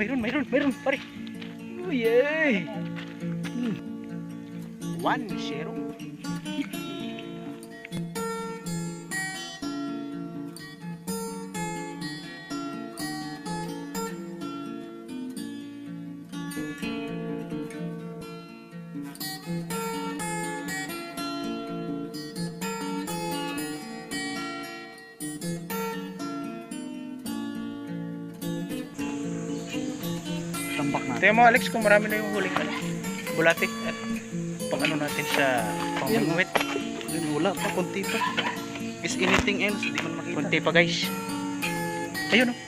mayroon, mayroon, mayroon, pare. Oh, yay! Hmm. One, zero. Tambak na. Tingnan mo Alex kung marami na yung huling ano, bulate at pang ano natin sa pangmingwit. Ayun, wala pa, konti pa. Is anything else? Di man makita. Kunti pa guys. Ayun oh.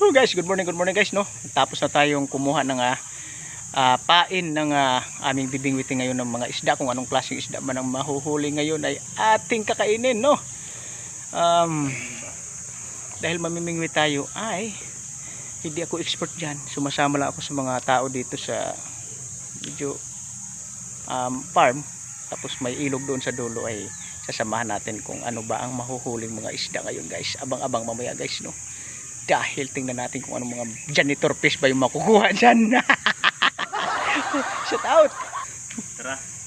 Oh guys, good morning, good morning guys no. Tapos na tayong kumuha ng ah, ah, pain ng ah, aming bibingwitin ngayon ng mga isda kung anong klaseng isda man ang mahuhuli ngayon ay ating kakainin no. Um, dahil mamimingwit tayo ay hindi ako expert diyan. Sumasama lang ako sa mga tao dito sa medyo um, farm. Tapos may ilog doon sa dulo ay sasamahan natin kung ano ba ang mahuhuling mga isda ngayon guys. Abang-abang mamaya guys no? Dahil tingnan natin kung anong mga janitor fish ba yung makukuha dyan. Shout out! Tara.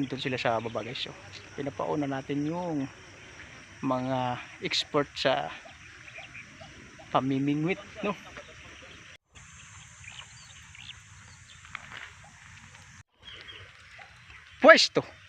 Andun sila sa baba guys so, pinapauna natin yung mga expert sa pamimingwit no? Pwesto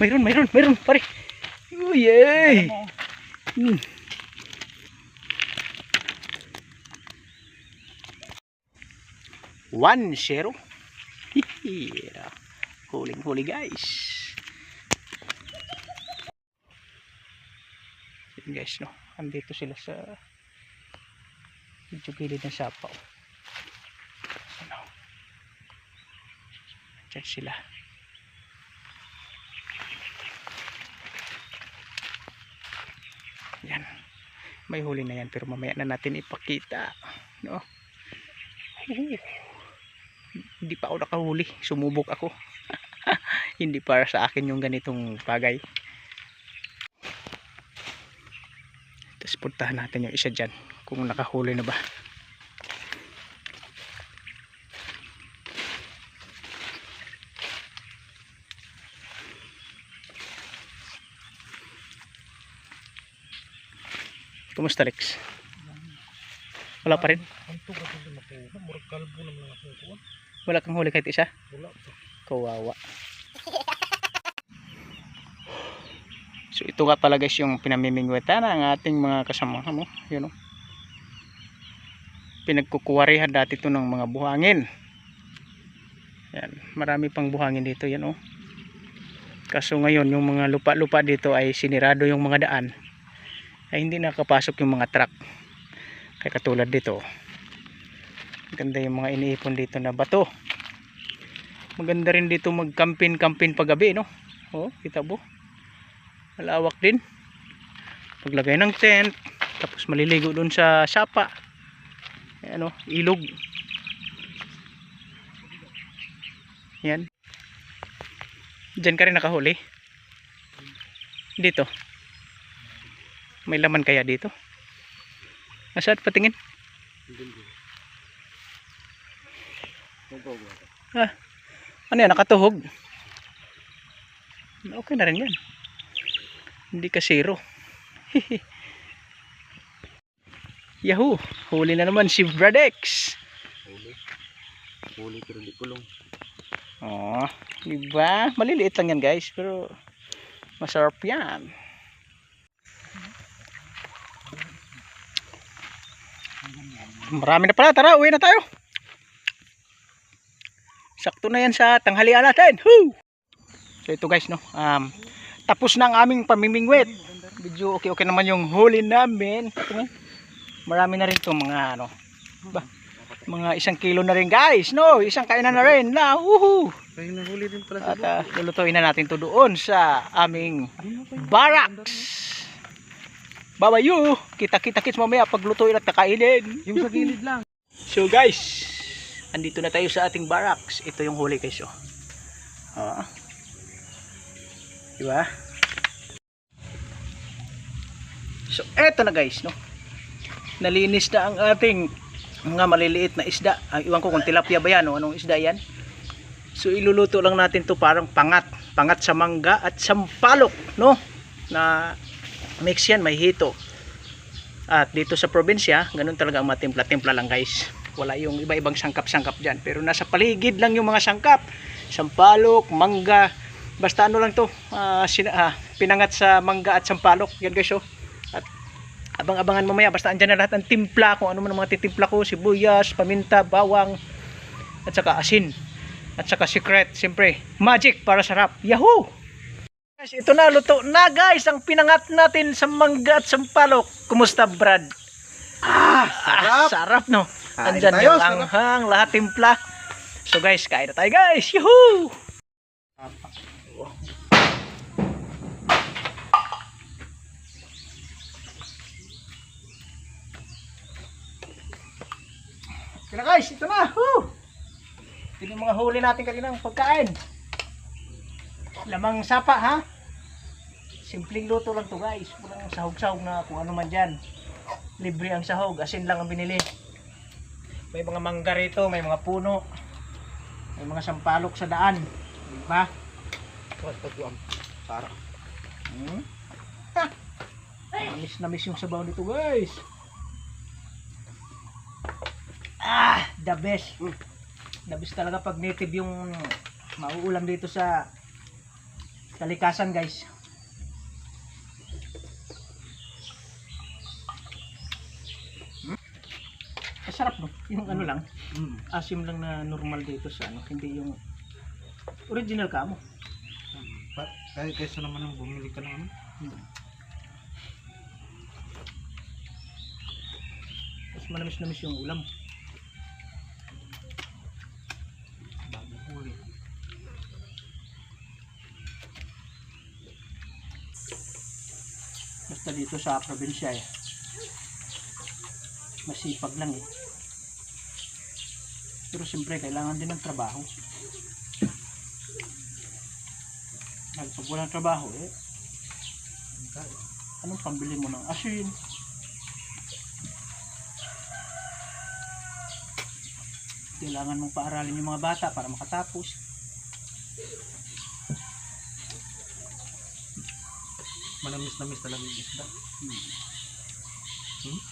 mayroon mayroon mayroon pare oh yay Hmm. One zero. Yeah. Huling huli guys. Yun guys no. Andito sila sa medyo gilid ng sapaw. Ano? Diyan sila. Yan. May huli na yan pero mamaya na natin ipakita. No? Hindi pa ako nakahuli. Sumubok ako. Hindi para sa akin yung ganitong bagay. Tapos puntahan natin yung isa dyan. Kung nakahuli na ba. Kumusta Rex? Wala pa rin? Ang. Wala kang huli kahit isa? Wala pa. Kawawa. So ito nga pala guys yung pinamimingwitan ng ating mga kasamahan mo. Yun o. Pinagkukuwarihan dati ito ng mga buhangin. Yan. Marami pang buhangin dito. Yan o. Kaso ngayon yung mga lupa-lupa dito ay sinirado yung mga daan. Ay hindi nakapasok yung mga truck. Kaya katulad dito. Ganda yung mga iniipon dito na bato. Maganda rin dito magkampin-kampin paggabi no? Oh kita mo? Malawak din. Paglagay ng tent tapos maliligo dun sa sapa. Ano ilog. Yan. Dyan ka rin nakahuli? Dito may laman kaya dito Asad patingin. Ah. Ano yan, nakatuhog. Okay na rin yan. Hindi ka zero. Yahoo! Huli na naman si Bradex. Huli. Huli pero di kulong. Oh, diba? Maliliit lang yan guys, pero masarap yan. Marami na pala, tara, uwi na tayo. Sakto na yan sa tanghalian natin. Woo! So ito guys, no, um, tapos na ang aming pamimingwit. Medyo okay-okay naman yung huli namin. Ito nga, Marami na rin to mga ano, ba, mga isang kilo na rin guys, no? Isang kainan na rin na, sa At uh, lulutuin na natin to doon sa aming barracks. Babayu, kita-kita kits mamaya pag lutuin at kakainin. Yung sa gilid lang. So guys, andito na tayo sa ating barracks. Ito yung huli guys, oh. Ah. Diba? So, eto na guys, no? Nalinis na ang ating mga maliliit na isda. Ay, iwan ko kung tilapia ba yan, o anong isda yan. So, iluluto lang natin to parang pangat. Pangat sa mangga at sampalok, no? Na mix yan, may hito. At dito sa probinsya, ganun talaga ang matimpla-timpla lang guys. Wala yung iba-ibang sangkap-sangkap dyan. Pero nasa paligid lang yung mga sangkap. Sampalok, mangga. Basta ano lang to, ah, sina- ah, pinangat sa mangga at sampalok. Yan guys oh. At abang-abangan mamaya. Basta andyan na lahat ng timpla. Kung ano man ang mga titimpla ko. Sibuyas, paminta, bawang. At saka asin. At saka secret. Siyempre, magic para sarap. Yahoo! Guys, ito na, luto na guys, ang pinangat natin sa mangga at sampalok. Kumusta Brad? Ah, Ah, sarap no. Kain Andyan tayo, yung sarap. anghang, lahat timpla. So guys, kain na tayo guys. Yuhuu! Na guys, ito na. Woo! Ito yung mga huli natin kaninang pagkain. Lamang sapa ha. Simpleng luto lang to guys. Walang sahog-sahog na kung ano man dyan. Libre ang sahog. Asin lang ang binili. May mga mangga rito. May mga puno. May mga sampalok sa daan. Di ba? Para. Hmm? Ha! Miss na miss yung sabaw nito guys. Ah! The best. The best talaga pag native yung mauulam dito sa kalikasan guys. Masarap no? Yung ano lang, Mm. asim lang na normal dito sa ano, hindi yung original ka mo. Pa- Kaya kaysa naman ang bumili ka ng ano. Tapos manamis-namis yung ulam. Bago huli. Basta dito sa probinsya eh. Masipag lang eh. Pero siyempre kailangan din ng trabaho. Dahil pag walang trabaho eh, anong pambili mo ng asin? Kailangan mong paaralin yung mga bata para makatapos. Manamis-namis talaga yung isda. Hmm?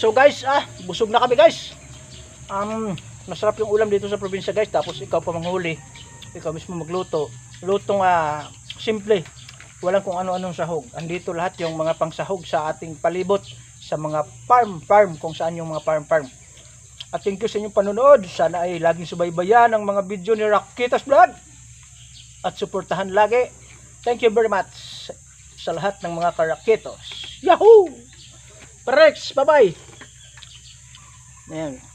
So guys, ah, busog na kami guys. Um, masarap yung ulam dito sa probinsya guys. Tapos ikaw pa manghuli. Ikaw mismo magluto. Lutong ah, simple. Walang kung ano-anong sahog. Andito lahat yung mga pangsahog sa ating palibot. Sa mga farm, farm. Kung saan yung mga farm, farm. At thank you sa inyong panonood. Sana ay laging subaybayan ang mga video ni Rakitas Vlog. At suportahan lagi. Thank you very much sa lahat ng mga karakitos. Yahoo! Rex, bye-bye! There.